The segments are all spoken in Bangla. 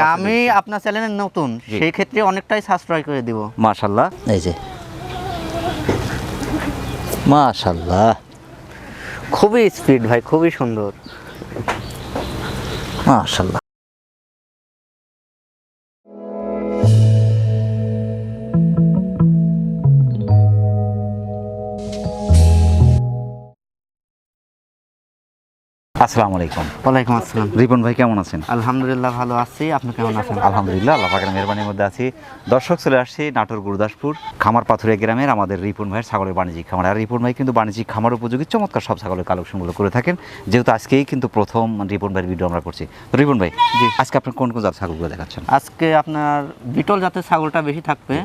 আমি আপনার চ্যানেলে নতুন। সেই ক্ষেত্রে অনেকটাই সাশ্রয় করে দিব। মাশাল্লাহ। এই যে। মাশাল্লাহ। খুবই স্পিড ভাই খুবই সুন্দর। মাশাল্লাহ। আসসালামু আলাইকুম। ওয়ালাইকুম আসসালাম। রিপন ভাই কেমন আছেন? আলহামদুলিল্লাহ ভালো আছি। আপনি কেমন আছেন? আলহামদুলিল্লাহ আল্লাহ পাকের মেহরবানির মধ্যে আছি। দর্শক চলে আসছি নাটোর গুরুদাসপুর খামার পাথুরিয়া গ্রামের আমাদের রিপন ভাইয়ের ছাগলের বাণিজ্যিক খামার। আর রিপন ভাই কিন্তু বাণিজ্যিক খামার উপযোগী চমৎকার সব ছাগলের কালেকশনগুলো করে থাকেন। যেহেতু আজকেই কিন্তু প্রথম রিপন ভাইয়ের ভিডিও আমরা করছি। তো রিপন ভাই জি। আজকে আপনার কোন কোন জাত ছাগলগুলো দেখাচ্ছেন? আজকে আপনার বিটল জাতের ছাগলটা বেশি থাকবে।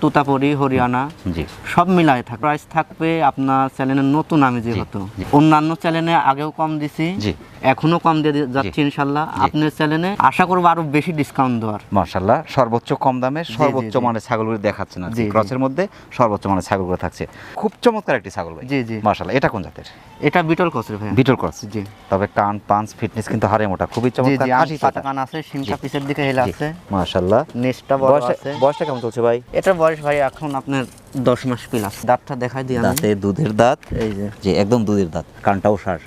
তুতাপুরি হরিয়ানা জি। সব মিলায় থাকবে প্রাইস থাকবে আপনার চ্যানেলের নতুন আমি যেহেতু। অন্যান্য চ্যানেলে আগেও কম দিছি। জি। এখনও কম দিয়ে যাচ্ছি ইনশাল্লাহ। আপনার চ্যানেলে আশা করব আরও বেশি ডিসকাউন্ট দেওয়ার। মার্শাল্লাহ সর্বোচ্চ কম দামে সর্বোচ্চ মানের ছাগলগুলো দেখাচ্ছেন আর জি, জি। ক্রসের মধ্যে সর্বোচ্চ মানের ছাগলগুলো থাকছে। খুব চমৎকার একটি ছাগল ভাই। জি জি। মার্শাল্লাহ এটা কোন জাতের? এটা বিটল কচরে ভাই বিটল ক্রস জি। তবে টান পাঞ্চ ফিটনেস কিন্তু হারে মোটা খুবই চমৎকার। আশি পাতাকান আছে সিংটা পিছের দিকে হেলে আছে। মার্শাল্লাহ নেক্সটটা বড় আছে। বয়সটা কেমন চলছে ভাই? এটা বয়স ভাই এখন আপনার দশ মাস প্লাস দাঁতটা দেখাই দিই দাঁতে দুধের দাঁত। এই যে। একদম দুধের দাঁত। কানটাও সার।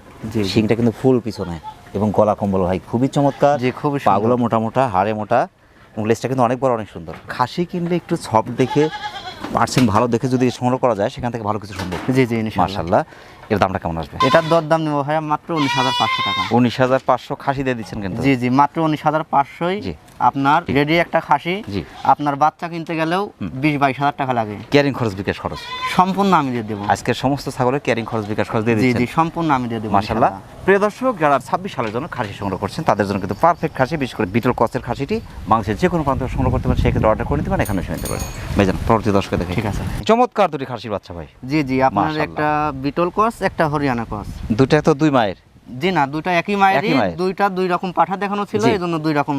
শিংটা কিন্তু ফুল পিছনে এবং গলা কম্বল ভাই খুবই চমৎকার। যে খুবই সুন্দর। পাগুলো মোটা মোটা হাড়ে মোটা এবং লেজটা কিন্তু অনেক বড় অনেক সুন্দর। খাসি কিনলে একটু সব দেখে পার্সেন্ট ভালো দেখে যদি সংগ্রহ করা যায় সেখান থেকে ভালো কিছু সম্ভব। জি জি মার্শাল্লাহ এর দামটা কেমন আসবে? এটার দর দাম নেব ভাইয়া মাত্র উনিশ হাজার পাঁচশো টাকা। উনিশ হাজার পাঁচশো খাসি দিয়ে দিচ্ছেন কিন্তু। জি জি মাত্র উনিশ হাজার পাঁচশোই জি। আপনার রেডি একটা খাসি জি। আপনার বাচ্চা কিনতে গেলেও বিশ বাইশ হাজার টাকা লাগে। ক্যারিং খরচ বিকাশ খরচ। সম্পূর্ণ আমি দিয়ে দেবো। আজকের সমস্ত ছাগলের ক্যারিং খরচ বিকাশ খরচ দিয়ে জি সম্পূর্ণ আমি দিয়ে দেবো ইনশাআল্লাহ। প্রিয় দর্শক যারা ছাব্বিশ সালের জন্য খাসি সংগ্রহ করছেন তাদের জন্য কিন্তু পারফেক্ট খাসি বিশেষ করে বিটল কচের খাসিটি বাংলাদেশের যে কোনো প্রান্ত সংগ্রহ করতে পারেন সেক্ষেত্রে অর্ডার করে নিতে পারেন এখানে শুনতে পারেন। ভাইজান পরবর্তী দর্শকে দেখে ঠিক আছে। চমৎকার দুটি খাসির বাচ্চা ভাই। জি জি আপনার একটা বিটল কস একটা হরিয়ানা কস দুটা তো দুই মায়ের। জি না দুইটা একই মায়েরই দুইটা দুই রকম পাঠা দেখানো ছিল জি। এই জন্য দুই রকম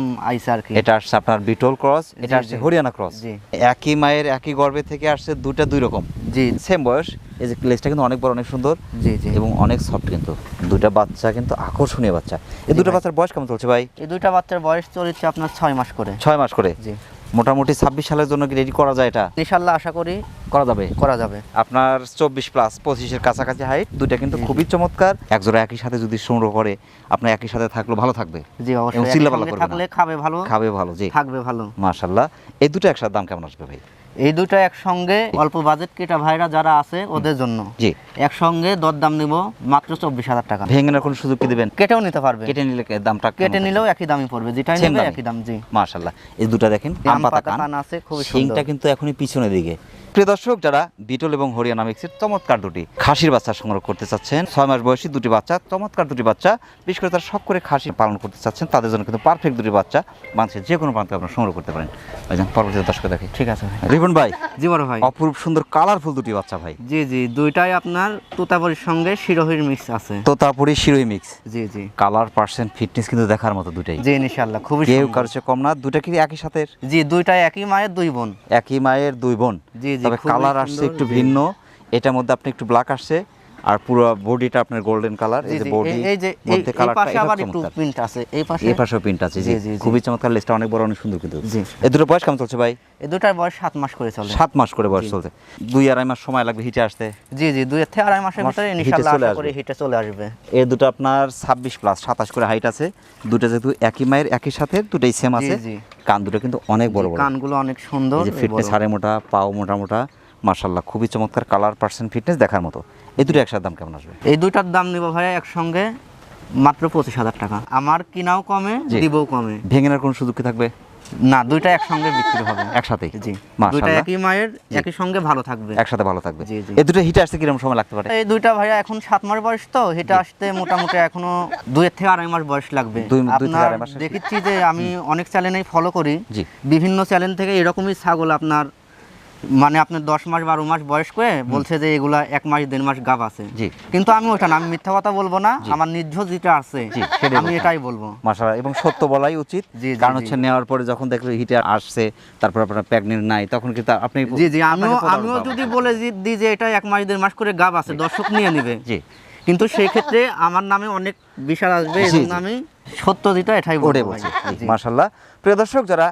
আর কি। এটা আসছে আপনার বিটল ক্রস এটা আসছে হরিয়ানা ক্রস। জি। একই মায়ের একই গর্ভে থেকে আসছে দুটা দুই রকম। জি। সেম বয়স এই যে লেজটা কিন্তু অনেক বড় অনেক সুন্দর। জি জি। এবং অনেক সফট কিন্তু। দুটা বাচ্চা কিন্তু আকর্ষণীয় বাচ্চা। এই দুটো বাচ্চার বয়স কেমন চলছে ভাই? এই দুইটা বাচ্চার বয়স চলছে আপনার ছয় মাস করে। ছয় মাস করে। জি। মোটামুটি ছাব্বিশ সালের জন্য কি রেডি করা যায় এটা? ইনশাল্লাহ আশা করি করা যাবে? করা যাবে। আপনার চব্বিশ প্লাস পঁচিশের কাছাকাছি হাইট দুইটা কিন্তু। খুবই চমৎকার। একজোড়া একই সাথে যদি সংগ্রহ করে আপনার একই সাথে থাকলে ভালো থাকবে। জি অবশ্যই। থাকলে খাবে ভালো। খাবে ভালো জি। থাকবে ভালো। মাশাল্লাহ এই দুটো একসাথে দাম কেমন আসবে ভাই? এই দুটো একসঙ্গে অল্প বাজেট কেটা ভাইরা যারা আছে ওদের জন্য। জি। একসঙ্গে দরদাম নিব মাত্র চব্বিশ হাজার টাকা। ভেঙে না কোনো সুযোগ কি দেবেন? কেটেও নিতে পারবে। কেটে নিলে কে- দামটা কেটে নিলেও একই দামই পড়বে। যেটা নেবে একই দাম জি। মাশাল্লাহ এই দুটো দেখেন আম পাতা কান। আছে খুব সিংটা কিন্তু এখনই পিছনের দিকে। প্রিয় দর্শক যারা বিটল এবং হরিয়ানা মিক্সের চমৎকার দুটি খাসির বাচ্চা সংগ্রহ করতে চাচ্ছেন ছয় মাস বয়সী দুটি বাচ্চা চমৎকার দুটি বাচ্চা বিশেষ করে তারা শখ করে খাসি পালন করতে চাচ্ছেন তাদের জন্য কিন্তু পারফেক্ট দুটি বাচ্চা মানুষের যে কোনো প্রান্তে আপনারা সংগ্রহ করতে পারেন। ভাইজান পরবর্তী দর্শক দেখে ঠিক আছে ভাই। রিবন ভাই জি বড় ভাই। অপরূপ সুন্দর কালারফুল দুটি বাচ্চা ভাই। জি জি দুইটাই আপনার তুতাবরির সঙ্গে শিরোহির মিক্স আছে। তোতাপুরি শিরোই মিক্স জি জি। কালার পার্সেন্ট ফিটনেস কিন্তু দেখার মতো দুটাই। জি ইনশাল্লাহ খুবই কেউ কারও কম না দুটা কি একই সাথে জি দুইটাই একই মায়ের দুই বোন। একই মায়ের দুই বোন। জি। তবে কালার আসছে একটু ভিন্ন। এটার মধ্যে আপনি একটু ব্ল্যাক আসছে। আর পুরো বডিটা আপনার গোল্ডেন কালার এই যে বডি এই- যে মধ্যে কালারটা আবার একটু প্রিন্ট আছে এই পাশে? এই পাশেও প্রিন্ট আছে জি। খুবই চমৎকার লেসটা অনেক বড় অনেক সুন্দর কিন্তু। জি। এই দুটো বয়স কেমন চলছে ভাই? এই দুটার বয়স সাত মাস করে চলে। সাত মাস করে বয়স চলছে। দুই আড়াই মাস সময় লাগবে হিটে আসতে। জি জি দুই থেকে আড়াই মাসের ভিতরে আশা। করি হিটে চলে আসবে। এই দুটো আপনার ছাব্বিশ প্লাস সাতাশ করে হাইট আছে। দুটো যেহেতু একই মায়ের একই সাথে দুটোই সেম আছে। জি। কান দুটো কিন্তু অনেক বড় বড়। কানগুলো অনেক সুন্দর ফিটনেস। হাড়ে মোটা পাও মোটা মোটা। মার্শাল্লাহ খুবই চমৎকার কালার পার্সেন্ট ফিটনেস দেখার মতো। এই দুটো একসাথে দাম কেমন আসবে? এই দুইটার দাম নিব ভাই একসঙ্গে মাত্র পঁচিশ হাজার টাকা। আমার কিনাও কমে। দিবও কমে। ভেঙে নেওয়ার কোনো সুযোগ কি থাকবে? না দুইটা একসঙ্গে বিক্রি হবে। একসাথেই? জি। দুইটা একই মায়ের একই সঙ্গে ভালো থাকবে। একসাথে ভালো থাকবে। জি। এই দুটো হিটে আসতে কীরকম সময় লাগতে পারে? এই দুইটা ভাইয়া এখন সাত মাস বয়স তো এটা আসতে মোটামুটি এখনও দুই থেকে আড়াই মাস বয়স লাগবে। আপনার দেখেছি যে আমি অনেক চ্যানেলেই ফলো করি। বিভিন্ন চ্যানেল থেকে এরকমই ছাগল আপনার মানে আপনার দশ মাস বারো মাস বয়স করে বলছে যে এগুলা এক মাস দেড় মাস গাব আছে। কিন্তু আমি ওটা না আমি মিথ্যা কথা বলব না আমার নির্ঝ যেটা আছে আমি এটাই বলব। মাশাআল্লাহ এবং সত্য বলাই উচিত। জি, কারণ হচ্ছে নেওয়ার পরে যখন দেখল হিটে আসছে তারপর আপনার প্রেগনেন্ট নাই তখন কি আপনি জি জি আমিও আমিও যদি বলে দিই যে এটা এক মাস দেড় মাস করে গাব আছে দর্শক নিয়ে নেবে। জি। কিন্তু সেই ক্ষেত্রে আমার নামে অনেক বিশাল আসবে জি। আমি সত্য যেটা এটাই জি। মার্শাল্লাহ প্রিয় দর্শক যারা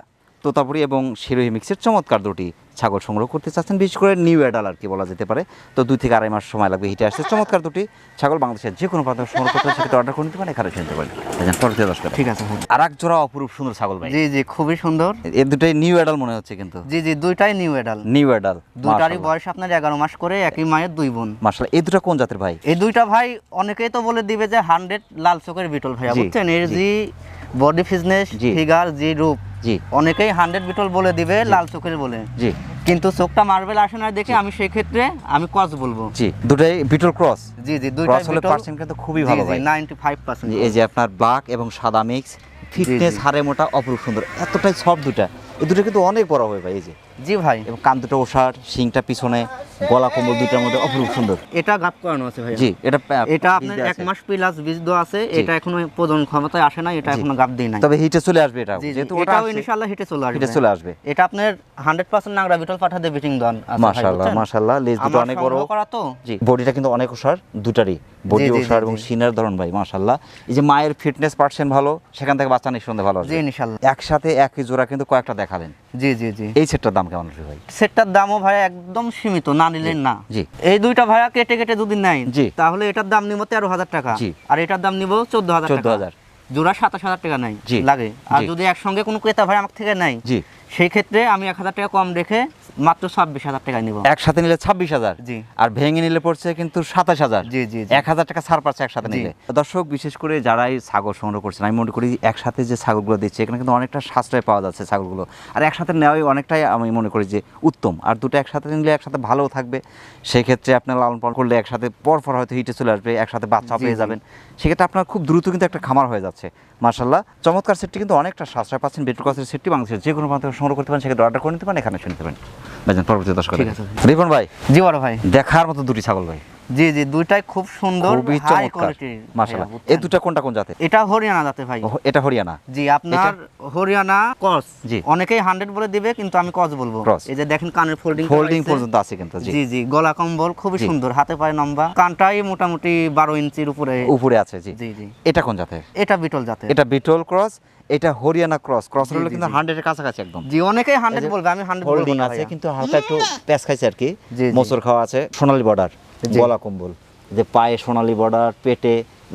তোতাপুরি এবং শিরোহী মিক্সের চমৎকার দুটি ছাগল সংগ্রহ করতে চাচ্ছেন বিশেষ করে নিউ অ্যাডাল আর কি বলা যেতে পারে। তো দুই থেকে আড়াই মাস সময় লাগবে হিটে আসছে চমৎকার দুটি ছাগল বাংলাদেশের যে কোনো প্রান্ত সংগ্রহ করতে সেক্ষেত্রে অর্ডার করে নিতে পারেন এখানে শুনতে পারেন। পরবর্তী ঠিক আছে আর এক জোড়া অপরূপ সুন্দর ছাগল ভাই। জি জি খুবই সুন্দর। এর দুটাই নিউ অ্যাডাল মনে হচ্ছে কিন্তু। জি জি দুইটাই নিউ এডাল নিউ অ্যাডাল দুইটারই বয়স আপনার এগারো মাস করে একই মায়ের দুই বোন। মার্শাল্লাহ এই দুটো কোন জাতের ভাই? এই দুইটা ভাই অনেকেই তো বলে দিবে যে হান্ড্রেড লাল চোখের বিটল ভাইয়া বুঝছেন? এর জি। জি বডি ফিটনেস ফিগার জি রূপ। জি। অনেকেই হান্ড্রেড বিটল বলে দিবে লাল চোখের বলে। জি। কিন্তু চোখটা মার্বেল আসে না দেখে আমি সেই ক্ষেত্রে আমি ক্রস বলব। জি দুটাই বিটল ক্রস জি জি ক্রস হলে পার্সেন্ট কিন্তু খুবই ভালো ভাই নাইনটি ফাইভ পার্সেন্ট যে এই যে আপনার ব্ল্যাক এবং সাদা মিক্স ফিটনেস হারে মোটা অপরূপ সুন্দর। এতটাই সফট দুটা এই দুটো কিন্তু অনেক বড় হয় ভাই এই যে। জি ভাই। এবং কান দুটো ওষার শিংটা পিছনে গলা কম্বল মধ্যে অপরূপ সুন্দর। এটা গাপ করানো আছে ভাই জি এটা এটা আপনার এক মাস প্লাস বীজ দেওয়া আছে। এটা এখনও প্রজন ক্ষমতায় আসে না এটা এখনও গাপ দিই নাই। তবে হিটে চলে আসবে এটা জি জি। যেহেতু এটাও ইনশাআল্লাহ হিটে চলে আসবে। হিটে চলে আসবে। এটা আপনার হান্ড্রেড পার্সেন্ট নাংরা বিটল বিটিং দন ভাই, মাশাআল্লাহ মাশাআল্লাহ লেজ দুটো অনেক বড়। করা তো। জি বডিটা কিন্তু অনেক ওষার দুটারই। বডি জি, জি, ওষার এবং জি। সিনার ধরন ভাই মাশাআল্লাহ। এই যে মায়ের ফিটনেস পার্সেন্ট ভালো সেখান থেকে বাচ্চা নিঃসন্দেহে ভালো জি আসবে ইনশাআল্লাহ। একসাথে একই জোড়া কিন্তু কয়েকটা দেখালেন। জি জি জি। এই সেটটার দাম কেমন আসবে ভাই সেটটার দামও ভাই একদম সীমিত না নিলেন না জি। এই দুইটা ভাইয়া কেটে কেটে যদি নেয় জি। তাহলে এটার দাম নিব তেরো হাজার টাকা জি। আর এটার দাম নিব চোদ্দ হাজার চোদ্দ হাজার জোড়া সাতাশ হাজার টাকা নেই। লাগে আর যদি একসঙ্গে কোনো ক্রেতা ভাই আমার থেকে জি সেই ক্ষেত্রে আমি এক হাজার টাকা কম রেখে মাত্র ছাব্বিশ হাজার টাকা নিব। একসাথে নিলে ছাব্বিশ হাজার। জি। আর ভেঙে নিলে পড়ছে কিন্তু সাতাশ হাজার। জি, জি। এক হাজার টাকা ছাড় পাচ্ছে একসাথে নিলে। দর্শক বিশেষ করে যারাই ছাগল সংগ্রহ করছেন আমি মনে করি একসাথে যে ছাগলগুলো দিচ্ছে এখানে কিন্তু অনেকটা সাশ্রয় পাওয়া যাচ্ছে ছাগলগুলো। আর একসাথে নেওয়াই অনেকটাই আমি মনে করি যে উত্তম। আর দুটো একসাথে নিলে একসাথে ভালোও থাকবে। সেক্ষেত্রে আপনার লালন পালন করলে একসাথে পরপর হয়তো হিটে চলে আসবে একসাথে বাচ্চা পেয়ে যাবেন। সেক্ষেত্রে আপনার খুব দ্রুত কিন্তু একটা খামার হয়ে যাচ্ছে। মার্শাল্লাহ চমৎকার সেটটি কিন্তু অনেকটা সাশ্রয় পাচ্ছেন। বেটুর কাছের সেটটি বাংলাদেশের যে কোনো থেকে সংগ্রহ করতে পারেন সেক্ষেত্রে অর্ডার করে নিতে পারেন এখানে শুনতে পারেন। ভাইজান পরবর্তী দর্শক রিপন ভাই জি বড় ভাই। দেখার মতো দুটি ছাগল ভাই জি জি দুইটাই খুব সুন্দর খুবই হাই চমৎকার। কোয়ালিটির মাশাআল্লাহ। এই দুটা কোনটা কোন জাতে এটা হরিয়ানা জাতে ভাই। এটা হরিয়ানা। জি আপনার হরিয়ানা কস। জি। অনেকেই হান্ড্রেড বলে দিবে কিন্তু আমি কস বলব। এই যে দেখেন কানের ফোল্ডিং ফোল্ডিং পর্যন্ত আছে কিন্তু জি। জি গলা কম্বল খুবই সুন্দর হাতে পায়ে লম্বা। কানটাই মোটামুটি বারো ইঞ্চির উপরে। উপরে আছে জি। জি এটা কোন জাতের? এটা বিটল জাতে এটা বিটল ক্রস এটা হরিয়ানা ক্রস। ক্রস হলে কিন্তু। হান্ড্রেডের কাছাকাছি একদম। জি অনেকেই হান্ড্রেড বলবে আমি হান্ড্রেড বলব না আছে কিন্তু হালকা একটু প্যাচ খাইছে আর কি। জি। খাওয়া আছে সোনালী বর্ডার। গলা কম্বল। যে পায়ে সোনালি বর্ডার পেটে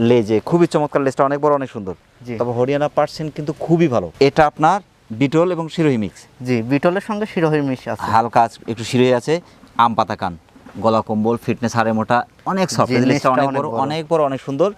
লেজে খুবই চমৎকার লেজটা অনেক বড় অনেক সুন্দর। তবে হরিয়ানা পার্সেন্ট কিন্তু খুবই ভালো। এটা আপনার বিটল এবং শিরোহী মিক্স জি বিটলের সঙ্গে শিরোহি মিক্স আছে। হালকা একটু শিরোহী আছে আম পাতা কান গলা কম্বল ফিটনেস হাড়ে মোটা অনেক সফট অনেক বড়। অনেক বড় অনেক সুন্দর।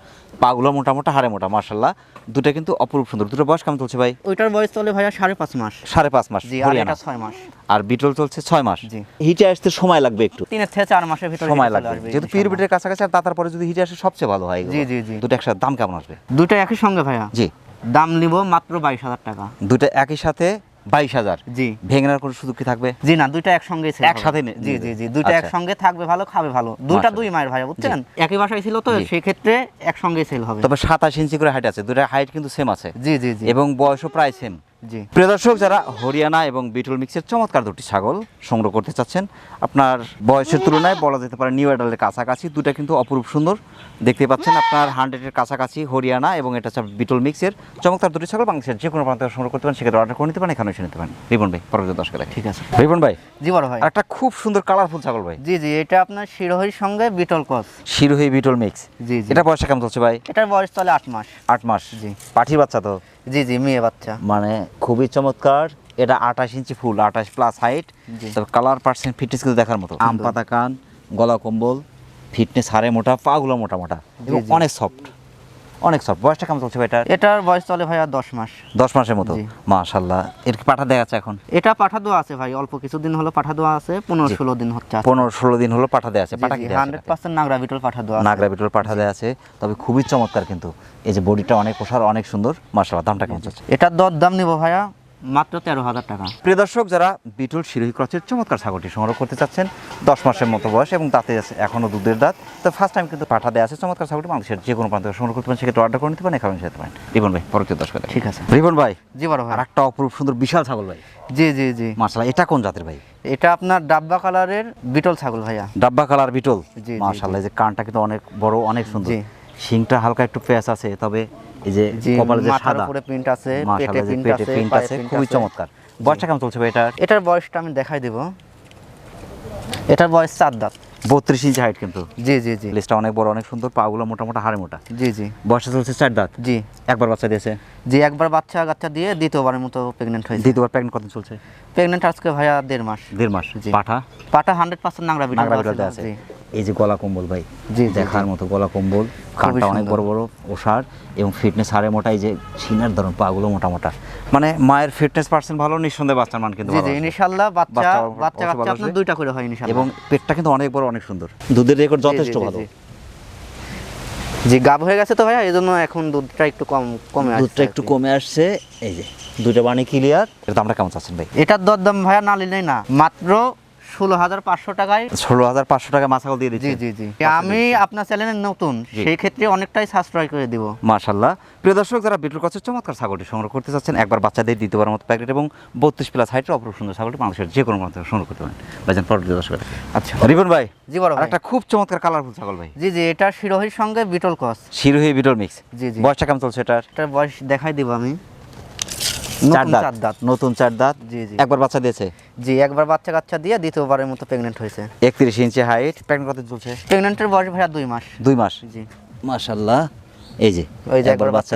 পাগুলো মোটা মোটা হাড়ে মোটা মার্শাল্লাহ দুটো কিন্তু অপরূপ সুন্দর। দুটো বয়স কেমন চলছে ভাই? ওইটার বয়স চলে ভাইয়া সাড়ে পাঁচ মাস। সাড়ে পাঁচ মাস জি আর এটা ছয় মাস। আর বিটল চলছে ছয় মাস। জি। হিটে আসতে সময় লাগবে একটু। তিনের থেকে চার মাসের ভিতরে সময় লাগবে। যেহেতু ইনশাআল্লাহ। বিটের কাছাকাছি আর তাতার পরে যদি হিটে আসে সবচেয়ে ভালো হয় জি, জি, জি। দুটো একসাথে দাম কেমন আসবে? দুইটা একই সঙ্গে ভাইয়া। জি। দাম নিব মাত্র বাইশ হাজার টাকা। দুটো একই সাথে বাইশ হাজার। জি। ভেঙে কোনো সুযোগ কি থাকবে? জি না দুইটা একসঙ্গে একসাথে জি জি জি দুইটা আচ্ছা। একসঙ্গে থাকবে ভালো খাবে ভালো। দুইটা দুই মায়ের ভাইয়া বুঝছেন? একই বাসায় ছিল তো সেক্ষেত্রে একসঙ্গে সেল হবে। তবে সাতাশ ইঞ্চি করে হাইট আছে দুটো হাইট কিন্তু সেম আছে। জি জি জি। এবং বয়সও প্রায় সেম জি। প্রিয় দর্শক যারা হরিয়ানা এবং বিটল মিক্সের চমৎকার দুটি ছাগল সংগ্রহ করতে চাচ্ছেন আপনার বয়সের তুলনায় বলা যেতে পারে নিউ অ্যাডালের কাছাকাছি। দুটা কিন্তু অপরূপ সুন্দর। দেখতে পাচ্ছেন আপনার হান্ড্রেডের কাছাকাছি হরিয়ানা এবং এটা হচ্ছে বিটল মিক্সের চমৎকার দুটি ছাগল। বাংলাদেশের যে কোনো প্রান্ত থেকে সংগ্রহ করতে পারেন সেক্ষেত্রে অর্ডার করে নিতে পারেন এখানে এসে নিতে পারেন। রিপন ভাই পরবর্তী দর্শকে দেখেন ঠিক আছে। রিপন ভাই জি বড় ভাই। একটা খুব সুন্দর কালারফুল ছাগল ভাই। জি জি এটা আপনার শিরোহির সঙ্গে বিটল কস শিরোহী বিটল মিক্স। জি জি। এটা বয়সটা কেমন চলছে ভাই? এটার বয়স চলে আট মাস। আট মাস। জি। পাঠির বাচ্চা তো। জি জি মেয়ে বাচ্চা। মানে খুবই চমৎকার। এটা আঠাশ ইঞ্চি ফুল আঠাশ প্লাস হাইট তবে কালার পার্সেন্ট ফিটনেস কিন্তু দেখার মতো। আম পাতা কান গলা কম্বল ফিটনেস হারে মোটা পাগুলো মোটা মোটা এবং অনেক সফট অনেক সফট বয়সটা কেমন চলছে এটা এটার? বয়স চলে ভাইয়া দশ মাস। দশ মাসের মতো। মাশাল্লাহ এর পাঠা দেওয়া আছে এখন? এটা পাঠা দেওয়া আছে ভাই অল্প কিছুদিন হলো পাঠা দেওয়া আছে পনেরো ষোলো দিন হচ্ছে পনেরো ষোলো দিন হলো পাঠা দেওয়া আছে। পাঠা কি হান্ড্রেড পার্সেন্ট নাগরা বিটল পাঠা দেওয়া নাগরা বিটল পাঠা দেওয়া আছে। তবে খুবই চমৎকার কিন্তু। এই যে বডিটা অনেক প্রসার অনেক সুন্দর। মাশাল্লাহ দামটা কেমন চলছে এটার দর দাম নিব ভাইয়া। মাত্র তেরো হাজার টাকা। প্রিয় দর্শক যারা বিটল শিরোহী ক্রচের চমৎকার ছাগলটি সংগ্রহ করতে চাচ্ছেন দশ মাসের মতো বয়স এবং তাতে আছে এখনও দুধের দাঁত তো ফার্স্ট টাইম কিন্তু পাঠা দেওয়া আছে চমৎকার ছাগলটি বাংলাদেশের যে কোনো প্রান্ত সংগ্রহ করতে পারেন সেক্ষেত্রে অর্ডার করে নিতে পারেন এখানে যেতে পারেন। রিবন ভাই পরবর্তী দর্শক ঠিক আছে। রিবন ভাই জি বড় ভাই। আর একটা অপরূপ সুন্দর বিশাল ছাগল ভাই। জি জি জি। মার্শাল্লাহ এটা কোন জাতের ভাই? এটা আপনার ডাব্বা কালারের বিটল ছাগল ভাইয়া। ডাব্বা কালার বিটল? মার্শাল্লাহ যে কানটা কিন্তু অনেক বড় অনেক সুন্দর। জি। শিংটা হালকা একটু প্যাঁচ আছে তবে এই যে কপালে যে সাদা উপরে প্রিন্ট আছে পেটে প্রিন্ট আছে প্রিন্ট আছে খুবই চমৎকার। বয়সটা কেমন চলছে ভাই এটা এটার বয়সটা আমি দেখাই দেব। এটার বয়স চার দাঁত। বত্রিশ ইঞ্চি হাইট কিন্তু। জি জি জি। লেজটা অনেক বড় অনেক সুন্দর পাগুলো মোটা মোটা হাড়ে মোটা। জি জি। বয়সটা চলছে চার দাঁত। জি। একবার বাচ্চা দিয়েছে। জি একবার বাচ্চা কাচ্চা দিয়ে দ্বিতীয়বারের মতো প্রেগনেন্ট হয়েছে। দ্বিতীয়বার প্যাকেট কত চলছে? প্রেগনেন্ট আজকে ভাইয়া দেড় মাস। দেড় মাস। জি। পাঠা? পাটা হান্ড্রেড পার্সেন্ট নাংরা বিড়াল আছে। এই যে গলা কম্বল ভাই জি, দেখার মতো গলা কম্বল কানটা অনেক। বড় বড় ওষার এবং ফিটনেস হাড়ে মোটা এই যে সিনার ধরুন পাগুলো মোটা মোটা। মানে মায়ের ফিটনেস পার্সেন্ট ভালো নিঃসন্দেহে বাচ্চার মান কিন্তু জি ভালো ইনশাআল্লাহ বাচ্চা বাচ্চা বাচ্চা আপনার দুইটা করে হয় ইনশাআল্লাহ এবং পেটটা কিন্তু অনেক বড় অনেক সুন্দর। দুধের রেকর্ড যথেষ্ট ভালো। জি। জি গাব হয়ে গেছে তো ভাইয়া এই জন্য এখন দুধটা একটু কম কমে আসছে দুধটা একটু কমে আসছে এই যে দুইটা বাণী ক্লিয়ার এর দামটা কেমন চাচ্ছেন ভাই? এটার দরদাম ভাইয়া না নিলেই না মাত্র ষোলো হাজার পাঁচশো টাকায় ষোলো হাজার পাঁচশো টাকা মাছাকল দিয়ে জি দিচ্ছি জি। জি আমি আপনার চ্যানেলের নতুন জি। সেই ক্ষেত্রে অনেকটাই সাশ্রয় করে দিব। মাশাল্লাহ। প্রিয় দর্শক যারা বিটুর কাছে চমৎকার ছাগলটি সংগ্রহ করতে চাচ্ছেন একবার বাচ্চাদের দ্বিতীয়বার মতো প্যাকেট এবং বত্রিশ প্লাস হাইটের অপর সুন্দর ছাগলটি মানুষের যে কোনো সংগ্রহ করতে পারেন। ভাইজান পরবর্তী দর্শক আচ্ছা। রিবন ভাই জি বড় একটা খুব চমৎকার কালারফুল ছাগল ভাই। জি জি এটা শিরোহির সঙ্গে বিটল কস শিরোহী বিটল মিক্স। জি জি। বয়সটা কেমন চলছে এটার? এটার বয়স দেখাই দিব আমি। চার নতুন দাঁত। চার দাঁত। নতুন চার দাঁত। জি জি। একবার বাচ্চা দিয়েছে? জি একবার বাচ্চা কাচ্চা দিয়ে দ্বিতীয়বারের মতো প্রেগনেন্ট হয়েছে। একত্রিশ ইঞ্চি হাইট কত চলছে? প্রেগনেন্টের বয়স ভাইয়া দুই মাস। দুই মাস? জি। মাশাল্লাহ এই যে ওই যে একবার বাচ্চা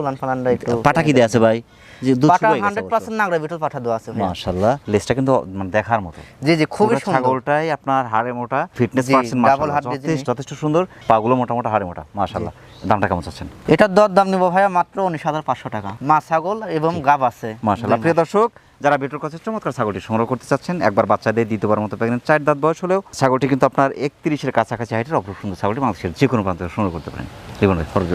উলান ফালানটা একটু পাটা কি দেয়া আছে ভাই? যে পাটা শুকিয়ে গেছে হান্ড্রেড পার্সেন্ট নাগরা বিটল পাঠা দেওয়া আছে ভাইয়া। লেজটা কিন্তু মানে দেখার মতো। জি জি খুবই সুন্দর। ছাগলটাই আপনার হাড়ে মোটা ফিটনেস পার্সেন্ট মাশাআল্লাহ। যথেষ্ট সুন্দর। পাগুলো মোটা মোটা হাড়ে মোটা মাশাআল্লাহ। দামটা কেমন চাচ্ছেন? এটার দর দাম নিব ভাইয়া মাত্র উনিশ হাজার পাঁচশো টাকা। মা ছাগল এবং গাব আছে। মাশাআল্লাহ। প্রিয় দর্শক যারা বেটর কাছে চমৎকার ছাগলটি সংগ্রহ করতে চাচ্ছেন। একবার বাচ্চাদের দিতে দ্বিতীয়বার মতো প্রেগনেন্ট চার দাঁত বয়স হলেও ছাগলটি কিন্তু আপনার একত্রিশের কাছাকাছি হাইটের অপর সুন্দর ছাগলটি মানুষের যে কোনো প্রান্ত সংগ্রহ করতে পারেন। রিবন ভাই ফরজ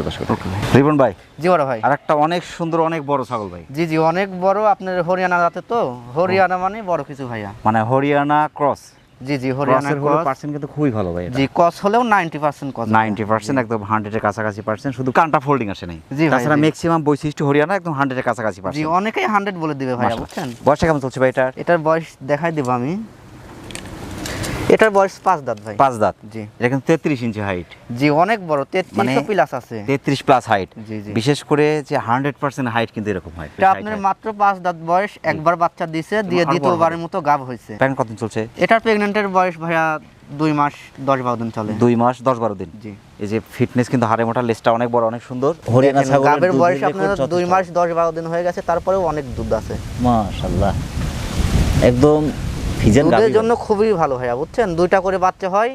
রিবন ভাই জি বড় ভাই। আর একটা অনেক সুন্দর অনেক বড় ছাগল ভাই। জি জি অনেক বড়। আপনার হরিয়ানা জাতের তো। হরিয়ানা মানে বড় কিছু ভাইয়া। মানে হরিয়ানা ক্রস। জি জি হরিয়ানা ক্রস পার্সেন্ট কিন্তু খুবই ভালো ভাই জি কস হলেও ninety percent cross ninety percent একদম হান্ড্রেডের কাছাকাছি পার্সেন্ট শুধু কানটা ফোল্ডিং আসে নাই। জি তাছাড়া ম্যাক্সিমাম বৈশিষ্ট্য হরিয়ানা একদম হান্ড্রেডের কাছাকাছি জি অনেকেই হান্ড্রেড বলে দিবে ভাইয়া বুঝছেন? বয়স কেমন চলছে ভাই এটার? এটার বয়স দেখাই দেব আমি। এটার বয়স পাঁচ দাঁত ভাই। পাঁচ দাঁত? জি। এটা কিন্তু তেত্রিশ ইঞ্চি হাইট জি অনেক বড় তেত্রিশ মানে প্লাস আছে। তেত্রিশ প্লাস হাইট জি জি। বিশেষ করে যে হান্ড্রেড পার্সেন্ট হাইট কিন্তু এরকম হয় এটা আপনার মাত্র পাঁচ দাঁত বয়স একবার বাচ্চা দিছে দিয়ে দ্বিতীয়বারের মতো গাব হয়েছে। প্যান কত চলছে? এটার প্রেগনেন্টের বয়স ভাইয়া দুই মাস দশ বারো দিন চলে। দুই মাস দশ বারো দিন। জি। এই যে ফিটনেস কিন্তু হাড়ে মোটা লেজটা অনেক বড় অনেক সুন্দর। হরিয়ানা ছাগলের গাবের বয়স আপনার দুই মাস দশ বারো দিন হয়ে গেছে তারপরেও অনেক দুধ আছে। মাশাআল্লাহ। একদম ফিজেন দুধের জন্য খুবই ভালো ভাইয়া বুঝছেন? দুইটা করে বাচ্চা হয়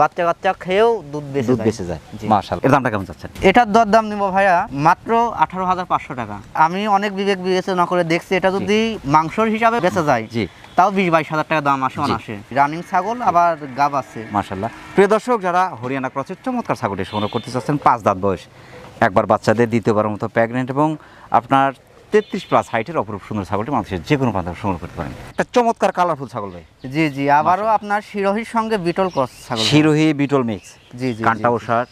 বাচ্চা বাচ্চা খেয়েও দুধ বেশি দুধ বেঁচে যায়। মাশাআল্লাহ। এর দামটা কেমন চাচ্ছেন? এটার দর দাম নিব ভাইয়া মাত্র আঠারো হাজার পাঁচশো টাকা। আমি অনেক বিবেক বিবেচনা করে দেখছি এটা যদি মাংসর হিসাবে বেচা যায় জি। তাও বিশ বাইশ হাজার টাকা দাম আসে অনাসে রানিং ছাগল আবার গাব আছে। মাশাল্লাহ প্রিয় দর্শক যারা হরিয়ানা ক্রসের চমৎকার ছাগলটি সংগ্রহ করতে চাচ্ছেন পাঁচ দাঁত বয়স। একবার বাচ্চাদের দ্বিতীয়বার মতো প্রেগনেন্ট এবং আপনার তেত্রিশ প্লাস হাইটের অপরূপ সুন্দর ছাগলটি মানুষের যে কোনো প্রান্ত সংগ্রহ করতে পারেন। একটা চমৎকার কালারফুল ছাগল ভাই। জি জি আবারও আপনার শিরোহির সঙ্গে বিটল ক্রস ছাগল শিরোহি বিটল মিক্স জি জি কানটা জি। ওষার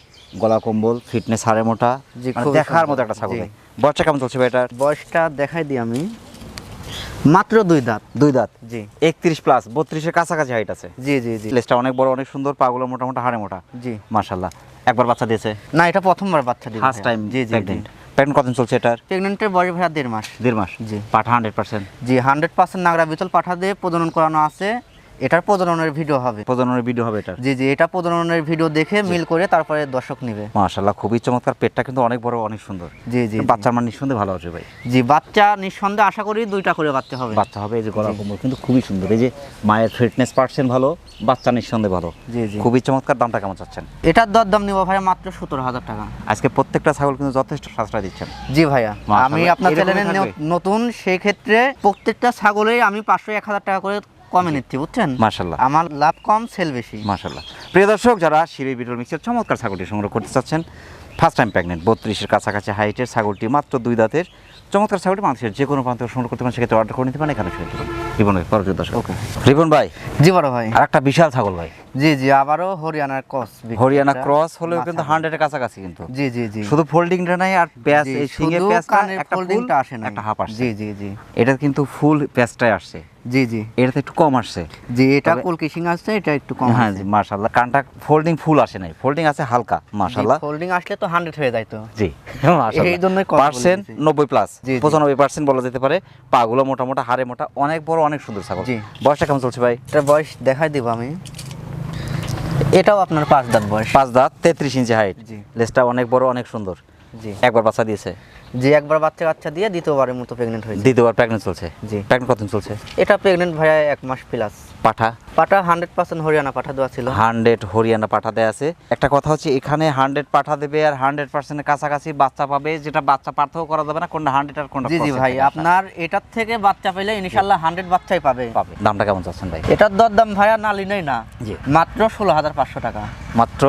গলা কম্বল ফিটনেস হাড়ে মোটা জি, মানে দেখার মতো একটা ছাগল বয়সটা কেমন চলছে ভাই এটার? বয়সটা দেখাই দিই আমি। মাত্র দুই দাঁত। দুই দাঁত? জি। একত্রিশ প্লাস বত্রিশের কাছাকাছি হাইট আছে। জি জি জি। লেজটা অনেক বড় অনেক সুন্দর পাগুলো মোটা মোটা হাড়ে মোটা। জি। মাশাল্লাহ একবার বাচ্চা দিয়েছে। না এটা প্রথমবার বাচ্চা দিবে ফার্স্ট টাইম জি জি প্রেগনেন্ট কতদিন চলছে এটার? প্রেগনেন্টের বয়স ভাড়া দেড় মাস। দেড় মাস? জি। পাঠা হান্ড্রেড পার্সেন্ট জি হান্ড্রেড পার্সেন্ট নাগরা বিতল পাঠা দিয়ে প্রজনন করানো আছে। এটার প্রজননের ভিডিও হবে। প্রজননের ভিডিও হবে এটা জি জি এটা প্রজননের ভিডিও দেখে মিল করে তারপরে দর্শক নেবে। মাশাল্লাহ খুবই চমৎকার। পেটটা কিন্তু অনেক বড় অনেক সুন্দর। জি জি। বাচ্চার মান নিঃসন্দেহে ভালো আছে ভাই। জি বাচ্চা নিঃসন্দেহে আশা করি দুইটা করে বাচ্চা হবে। বাচ্চা হবে এই যে গলা কোমল কিন্তু খুবই সুন্দর। এই যে মায়ের ফিটনেস পার্সেন্ট ভালো বাচ্চা নিঃসন্দেহে ভালো। জি জি। খুবই চমৎকার দামটা কেমন চাচ্ছেন? এটার দর দাম নিব ভাইয়া মাত্র সতেরো হাজার টাকা। আজকে প্রত্যেকটা ছাগল কিন্তু যথেষ্ট সাশ্রয় দিচ্ছেন। জি ভাইয়া আমি আপনার চ্যানেলে নতুন সেই ক্ষেত্রে প্রত্যেকটা ছাগলেই আমি পাঁচশো এক হাজার টাকা করে কমে নিচ্ছি বুঝছেন? মাশাল্লাহ আমার লাভ কম সেল বেশি। মাশাল্লাহ প্রিয় দর্শক যারা শিরি বিটল মিক্সের চমৎকার ছাগলটি সংগ্রহ করতে চাচ্ছেন ফার্স্ট টাইম প্রেগনেন্ট বত্রিশের কাছাকাছি হাইটের ছাগলটি মাত্র দুই দাঁতের। চমৎকার ছাগলটি মানুষের যে কোনো প্রান্ত সংগ্রহ করতে পারেন সেক্ষেত্রে অর্ডার করে নিতে পারেন এখানে শুনে রিবন ভাই পরবর্তী দর্শক। ওকে রিবন ভাই। জি বড় ভাই। আর একটা বিশাল ছাগল ভাই। জি জি আবারও হরিয়ানার ক্রস হরিয়ানা ক্রস হলেও কিন্তু হান্ড্রেডের কাছাকাছি কিন্তু। জি জি জি। শুধু ফোল্ডিংটা নাই আর প্যাচ এই সিঙ্গে কানের একটা folding আসে না একটা হাফ আসছে। জি জি জি। এটা কিন্তু ফুল প্যাচটাই আসছে। জি জি। এটাতে একটু কম আসছে। জি এটা তবে- কুল আসছে এটা একটু কম হ্যাঁ জি কানটা ফোল্ডিং ফুল আসে নাই। ফোল্ডিং আছে হালকা মাশাল্লাহ ফোল্ডিং আসলে তো হান্ড্রেড হয়ে যায় তো। জি এই বলে পার্সেন্ট দিয়েছি। নব্বই প্লাস জি, জি। পঁচানব্বই পার্সেন্ট বলা যেতে পারে। পাগুলো মোটা মোটা হাড়ে মোটা অনেক বড় অনেক সুন্দর ছাগল। জি। বয়সটা কেমন চলছে ভাই? এটার বয়স দেখাই দিব আমি। এটাও আপনার পাঁচ দাঁত বয়স। পাঁচ দাঁত তেত্রিশ ইঞ্চি হাইট জি। লেজটা অনেক বড় অনেক সুন্দর। জি। একবার বাচ্চা দিয়েছে। জি একবার বাচ্চা কাচ্চা দিয়ে দ্বিতীয়বারের মতো প্রেগনেন্ট হয়েছে। দ্বিতীয়বার প্রেগনেন্ট চলছে? জি। প্রেগনেন্ট কতদিন চলছে? এটা প্রেগনেন্ট ভাইয়া এক মাস প্লাস পাঠা? পাটা হান্ড্রেড পার্সেন্ট হরিয়ানা পাঠা দেওয়া ছিল। হান্ড্রেড হরিয়ানা পাঠা দেয়া আছে। একটা কথা হচ্ছে এখানে হান্ড্রেড পাঠা দেবে আর হান্ড্রেড পার্সেন্টের কাছাকাছি বাচ্চা পাবে যেটা বাচ্চা পার্থক্য করা যাবে না কোনটা হান্ড্রেড আর কোনটা জি জি ভাই আপনার এটার থেকে বাচ্চা পেলে ইনশাল্লাহ হান্ড্রেড বাচ্চাই পাবে। পাবে। দামটা কেমন চাচ্ছেন ভাই? এটার দরদাম ভাইয়া নালি নেই না। জি। মাত্র ষোলো হাজার পাঁচশো টাকা। মাত্র?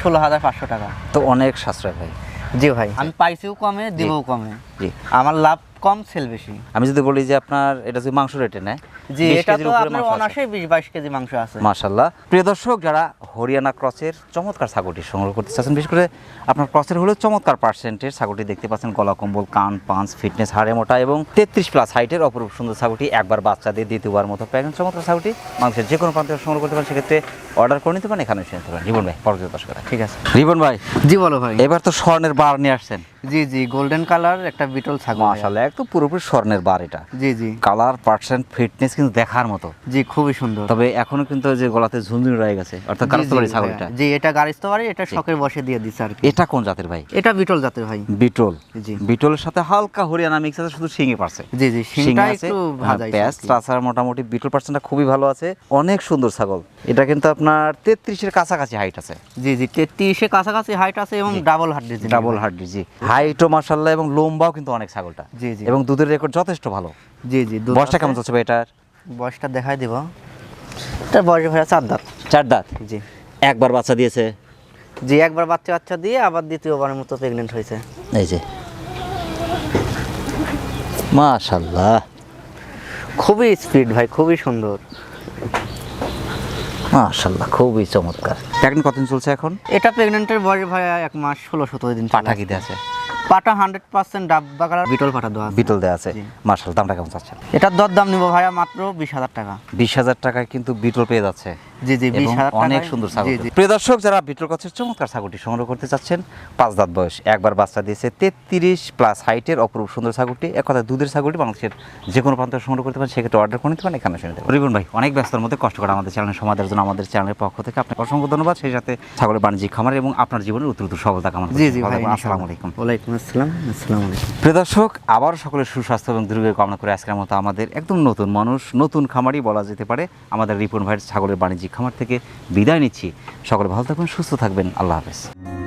ষোলো হাজার পাঁচশো টাকা। তো অনেক সাশ্রয় ভাই। জি ভাই। আমি পাইছিও কমে দিবও কমে। জি। আমার লাভ কম সেল বেশি। আমি যদি বলি যে আপনার এটা যদি মাংস রেটে নেয় জি এটা তো আপনার। অনাসেই বিশ বাইশ কেজি মাংস আছে। মাশাল্লাহ প্রিয় দর্শক যারা হরিয়ানা ক্রসের চমৎকার ছাগলটি সংগ্রহ করতে চাচ্ছেন বিশেষ করে আপনার ক্রসের হলেও চমৎকার পার্সেন্টের ছাগলটি দেখতে পাচ্ছেন গলা কম্বল কান পাঞ্চ ফিটনেস হাড়ে মোটা এবং তেত্রিশ প্লাস হাইটের অপরূপ সুন্দর ছাগলটি একবার বাচ্চা দিয়ে দ্বিতীয়বার মতো প্যাকেন চমৎকার ছাগলটি মাংসের যে কোনো প্রান্তে সংগ্রহ করতে পারেন সেক্ষেত্রে অর্ডার করে নিতে পারেন এখানে এসে নিতে পারেন। রিবন ভাই পরবর্তী দর্শকরা ঠিক আছে? রিবন ভাই। জি বলো ভাই। এবার তো স্বর্ণের বার নিয়ে আসছেন। জি জি গোল্ডেন কালার একটা বিটল ছাগল। ভাইয়া। মাশাল্লাহ একদম পুরোপুরি স্বর্ণের বার এটা। জি জি। কালার পার্সেন্ট ফিটনেস কিন্তু দেখার মতো। জি খুবই সুন্দর। তবে এখনও কিন্তু যে গলাতে ঝুলঝুল রয়ে গেছে অর্থাৎ কারস্তবাড়ি ছাগলটা। জি এটা এটা শখের বসে দিয়ে দিচ্ছে আর এটা কোন জাতের ভাই? এটা বিটল জাতের ভাই। বিটল। জি। বিটলের সাথে হালকা হরিয়ানা মিক্স আছে শুধু শিঙে পারছে। জি জি শিং শিংটা আছে একটু হ্যাঁ, ভাজাই তাছাড়া মোটামুটি বিটল পার্সেন্টটা খুবই ভালো আছে। অনেক সুন্দর ছাগল। এটা কিন্তু আপনার তেত্রিশের কাছাকাছি হাইট আছে। জি জি তেত্রিশে কাছাকাছি হাইট আছে এবং ডাবল হার্ট ডাবল হার্ড জি। হাইটও মার্শাল্লাহ এবং লম্বাও কিন্তু অনেক ছাগলটা। জি জি। এবং দুধের রেকর্ড যথেষ্ট ভালো। জি জি বয়সটা কেমন চলছে ভাই এটার? বয়সটা দেখাই দিব। এটা বয়স ভাইয়া চার দাঁত। চার দাঁত? জি। একবার বাচ্চা দিয়েছে? জি একবার বাচ্চা বাচ্চা দিয়ে আবার দ্বিতীয়বারের মতো প্রেগনেন্ট হয়েছে। এই যে। মাশাল্লাহ। খুবই স্পিড ভাই খুবই সুন্দর। মাশাল্লাহ খুবই চমৎকার। প্যাকেট কতদিন চলছে এখন এটা প্রেগনেন্টের বয়স ভাইয়া এক মাস ষোলো সতেরো দিন পাঠা কিতে আছে? পাটা হান্ড্রেড পার্সেন্ট ডাব্বা কালার বিটল পাঠা দেওয়া বিটল দেওয়া আছে। মার্শাল দামটা কেমন চাচ্ছেন? এটার দর দাম নিবো ভাইয়া মাত্র বিশ হাজার টাকা। বিশ হাজার টাকায় কিন্তু বিটল পেয়ে যাচ্ছে। জি জি বিশ অনেক সুন্দর ছাগল জি। জি প্রিয় দর্শক যারা বিটল গাছের চমৎকার ছাগলটি সংগ্রহ করতে চাচ্ছেন পাঁচ দাঁত বয়স একবার বাচ্চা দিয়েছে তেত্রিশ প্লাস হাইটের অপরূপ সুন্দর ছাগলটি। এক কথা দুধের ছাগলটি বাংলাদেশের যে কোনো প্রান্তে সংগ্রহ করতে পারেন সেক্ষেত্রে অর্ডার করে নিতে পারেন এখানে শুনতে পারেন। রিবন ভাই অনেক ব্যস্ততার মধ্যে কষ্ট করে আমাদের চ্যানেলের সমাজের জন্য আমাদের চ্যানেলের পক্ষ থেকে আপনাকে অসংখ্য ধন্যবাদ। সেই সাথে ছাগলের বাণিজ্যিক খামার এবং আপনার জীবনের উত্তর সফলতা কামনা জি জি ভাই আসসালামু আলাইকুম। ওয়ালাইকুম আসসালাম আসসালামু আলাইকুম। প্রিয় দর্শক আবার সকলের সুস্বাস্থ্য এবং দীর্ঘায়ু কামনা করে আজকের মতো আমাদের একদম নতুন মানুষ নতুন খামারই বলা যেতে পারে আমাদের রিপন ভাইয়ের ছাগলের বাণিজ্যিক খামার থেকে বিদায় নিচ্ছি। সকলে ভালো থাকবেন সুস্থ থাকবেন। আল্লাহ হাফেজ।